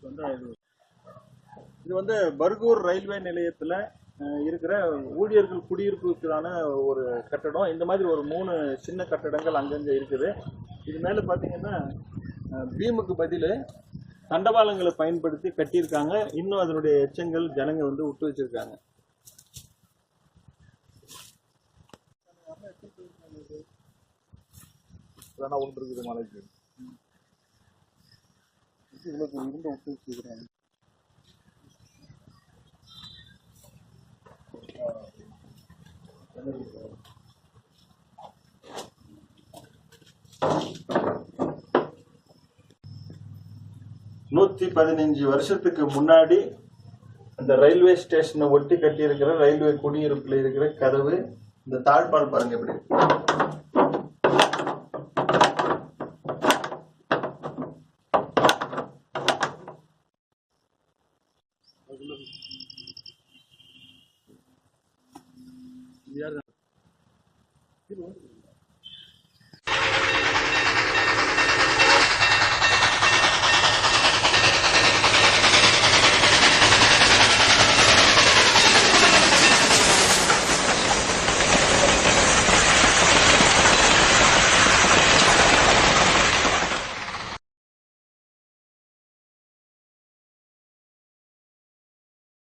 இது வந்து இது வந்து பர்கூர் ரயில்வே நிலையத்துல இருக்கிற ஊழியர்கள் குடியிருப்புக்கான ஒரு கட்டடம். இந்த மாதிரி ஒரு மூணு சின்ன கட்டடங்கள் அங்கங்க இருக்குது. இது மேல பாத்தீங்கன்னா பீமுக்கு பதில் தண்டவாளங்களை பயன்படுத்தி கட்டியிருக்காங்க. இன்னும் அதனுடைய எச்சங்கள் ஜனங்க வந்து விட்டு வச்சிருக்காங்க. ஒன்று இருக்குது மலைக்கு? இவ்வளோ இருந்த விட்டு வச்சுக்கிறேன் நூத்தி பதினஞ்சு வருஷத்துக்கு முன்னாடி அந்த ரயில்வே ஸ்டேஷனை ஒட்டி கட்டி இருக்கிற ரயில்வே குடியிருப்புல இருக்கிற கதவு இந்த தாழ்பால் பாருங்க எப்படி இது யார்